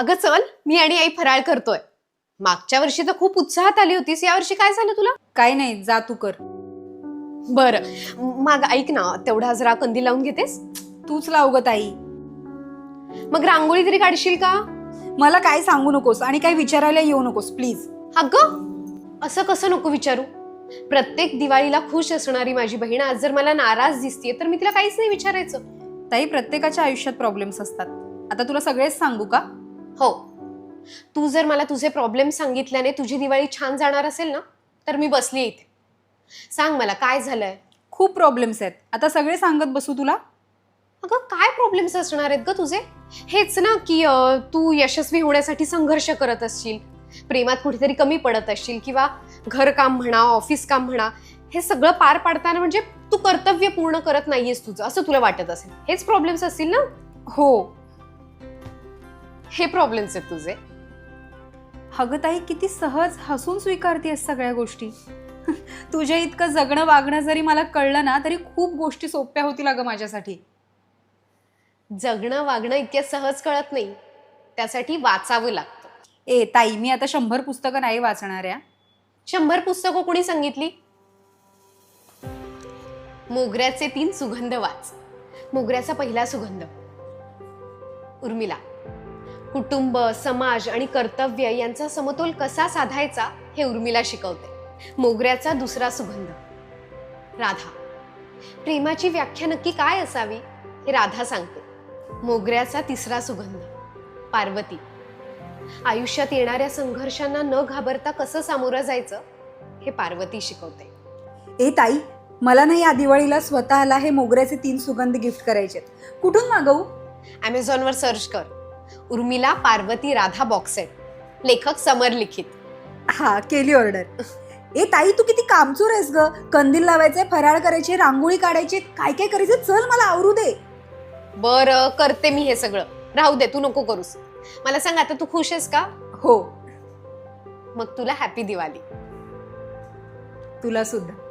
अगं चल मी आणि आई फराळ करतोय. मागच्या वर्षी तर खूप उत्साहात आली होतीस या वर्षी काय झालं तुला? काय नाही जा तू कर. बरं मग ऐक ना तेवढा जरा कंदी लावून घेतेस? तूच लाव ग ताई. मग रांगोळी तरी काढशील का? मला काय सांगू नकोस आणि काही विचारायला येऊ नकोस प्लीज. अगं असं कसं नको विचारू? प्रत्येक दिवाळीला खुश असणारी माझी बहीण आज जर मला नाराज दिसतीये तर मी तिला काहीच नाही विचारायचं. ताई प्रत्येकाच्या आयुष्यात प्रॉब्लेम्स असतात. आता तुला सगळेच सांगू का? हो. तू जर मला तुझे प्रॉब्लेम सांगितल्याने तुझी दिवाळी छान जाणार असेल ना तर मी बसली इथे. सांग मला काय झालंय? खूप प्रॉब्लेम्स आहेत. आता सगळे सांगत बसू तुला? अगं काय प्रॉब्लेम्स असणार आहेत ग तुझे? हेच ना की अं, तू यशस्वी होण्यासाठी संघर्ष करत असशील प्रेमात कुठेतरी कमी पडत असशील किंवा घरकाम म्हणा ऑफिस काम म्हणा हे सगळं पार पाडताना म्हणजे तू कर्तव्य पूर्ण करत नाहीयेस तुझं असं तुला वाटत असेल. हेच प्रॉब्लेम्स असतील ना? हो. हे प्रॉब्लेम्स आहेत तुझे. अगं ताई किती सहज हसून स्वीकारतेस सगळ्या गोष्टी. तुझ्या इतकं जगणं वागणं जरी मला कळलं ना तरी खूप गोष्टी सोप्या होतील अगं माझ्यासाठी. जगणं वागणं इतक्या सहज कळत नाही. त्यासाठी वाचावं लागतं. ए ताई मी आता शंभर पुस्तकं नाही वाचणार आहे शंभर पुस्तकं कोणी सांगितली? मोगऱ्याचे तीन सुगंध वाच. मोगऱ्याचा पहिला सुगंध. उर्मिला. कुटुंब समाज आणि कर्तव्य यांचा समतोल कसा साधायचा हे उर्मिला शिकवते. मोगऱ्याचा दुसरा सुगंध. राधा. प्रेमाची व्याख्या नक्की काय असावी हे राधा सांगते. मोगऱ्याचा तिसरा सुगंध. पार्वती. आयुष्यात येणाऱ्या संघर्षांना न घाबरता कसं सामोरं जायचं हे पार्वती शिकवते. ए ताई मला ना या दिवाळीला स्वतःला हे मोगऱ्याचे तीन सुगंध गिफ्ट करायचे कुठून मागवू? वर सर्च कर. उर्मिला पार्वती राधा बॉक्सेट. लेखक समर लिखित. हा केली ऑर्डर ए ताई तू किती कामचोर आहेस ग. कंदील लावायचे फराळ करायचे रांगोळी काढायचे काय काय करायचे चल मला आवरू दे. बरं करते मी हे सगळं. राहू दे तू नको करूस. मला सांग आता तू खुश आहेस का? हो. मग तुला हॅपी दिवाळी. तुला सुद्धा.